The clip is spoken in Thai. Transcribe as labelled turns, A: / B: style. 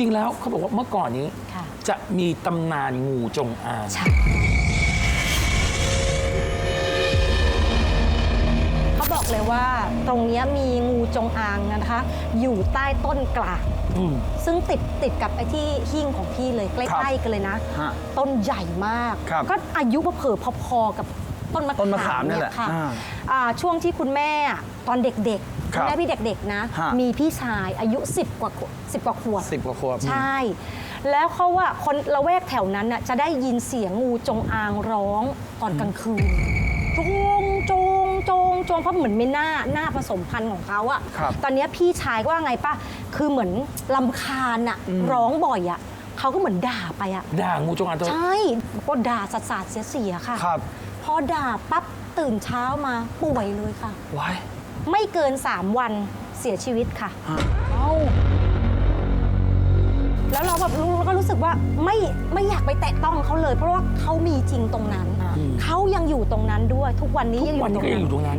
A: ริง ๆ แล้วเขาบอกว่าเมื่อก่อนนี้
B: ค่ะ
A: จะมีตำนานงูจงอาง
B: ใช่เขาบอกเลยว่าตรงเนี้ยมีงูจงอางนะคะ อยู่ใต้ต้นกลาง
A: อืม
B: ซึ่งติดติดกับไอ้ที่หิ้งของพี่เลยใก
C: ครับ
B: ล้ ๆ กันเลยนะ
C: ฮะ
B: ต้นใหญ่มาก
C: ครับ
B: ก็อายุเผลอๆพอๆกับ ต้นมะ
C: ต้นมะขามเนี่ยแหละ
B: ค่ะ
C: อ่า
B: อ่าช่วงที่คุณแม่อะตอนเด็กๆ
C: ครั
B: คุ
C: บ
B: ณแม่พี่เด็กๆนะ
C: ฮะ
B: มีพี่ชายอายุ 10 กว่าขวบ10กว่าขวบ
C: สิบกว่าขวบ
B: ใช่ แล้วเขาว่าคนละแวกแถวนั้นน่ะจะได้ยินเสียงงูจงอางร้องตอนกลางคืนจงจงจงจงเพราะเหมือนไม่น่าหน้าผสมพันธุ์ของเขาอะ
C: ครับ
B: ตอนเนี้ยพี่ชายก็ว่าไงป้าคือเหมือนลำคาญอะร้องบ่อยอะเขาก็เหมือนด่าไปอะ
A: ด่างูจงอางตัว
B: ใช่ก็ด่าสัสๆเสียๆค่ะ
C: ครับ
B: พอด่าปั๊บตื่นเช้ามาป่วยเลยค่ะ
C: ไว้
B: ไม่เกิน 3 วันเสียชีวิตค่ะ
C: ฮะ
B: เอ้าแล้วเราแบบรู้ก็รู้สึกว่าไม่ไม่อยากไปแตะต้องเขาเลย เพราะว่าเขามีจริงตรงนั้นเขายังอยู่ตรงนั้นด้วยทุกวันนี้
A: ทุ
B: ยัง
A: ก
B: อยู่
A: วัน
B: ต
A: นี้
B: รง
A: ก็ยัง
B: นั้
A: อนยู่ตรงนั้น